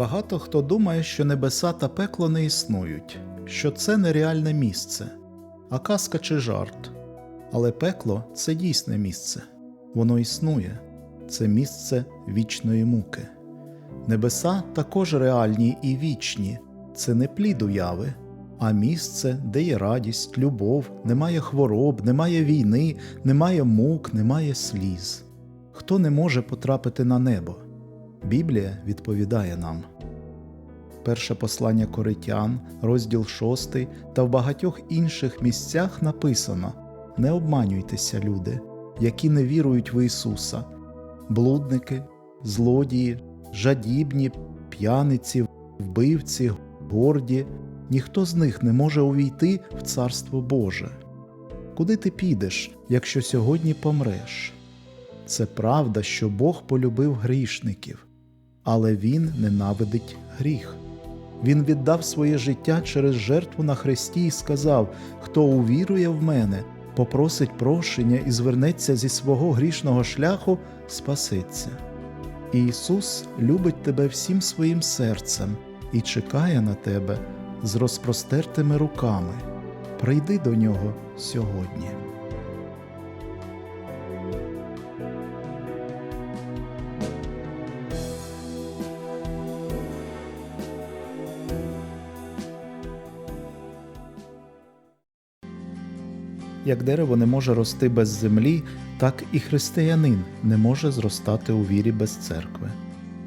Багато хто думає, що небеса та пекло не існують, що це нереальне місце, а казка чи жарт. Але пекло це дійсне місце, воно існує, це місце вічної муки. Небеса також реальні і вічні, це не плід уяви, а місце, де є радість, любов, немає хвороб, немає війни, немає мук, немає сліз. Хто не може потрапити на небо? Біблія відповідає нам. Перше послання Коритян, розділ 6 та в багатьох інших місцях написано: Не обманюйтеся, люди, які не вірують в Ісуса, блудники, злодії, жадібні, п'яниці, вбивці, горді, ніхто з них не може увійти в Царство Боже. Куди ти підеш, якщо сьогодні помреш? Це правда, що Бог полюбив грішників, але Він ненавидить гріх. Він віддав своє життя через жертву на хресті і сказав: Хто увірує в мене, попросить прощення і звернеться зі свого грішного шляху, спасеться. І Ісус любить тебе всім своїм серцем і чекає на тебе з розпростертими руками. Прийди до нього сьогодні. Як дерево не може рости без землі, так і християнин не може зростати у вірі без церкви.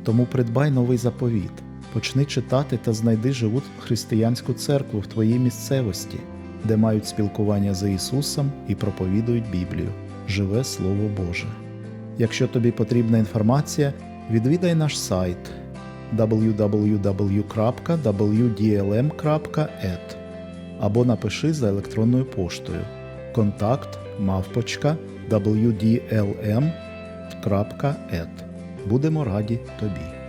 Тому придбай новий заповіт, почни читати та знайди живу християнську церкву в твоїй місцевості, де мають спілкування з Ісусом і проповідують Біблію, живе Слово Боже. Якщо тобі потрібна інформація, відвідай наш сайт www.wdlm.et або напиши за електронною поштою контакт мавпочка wdlm.et. Будемо раді тобі.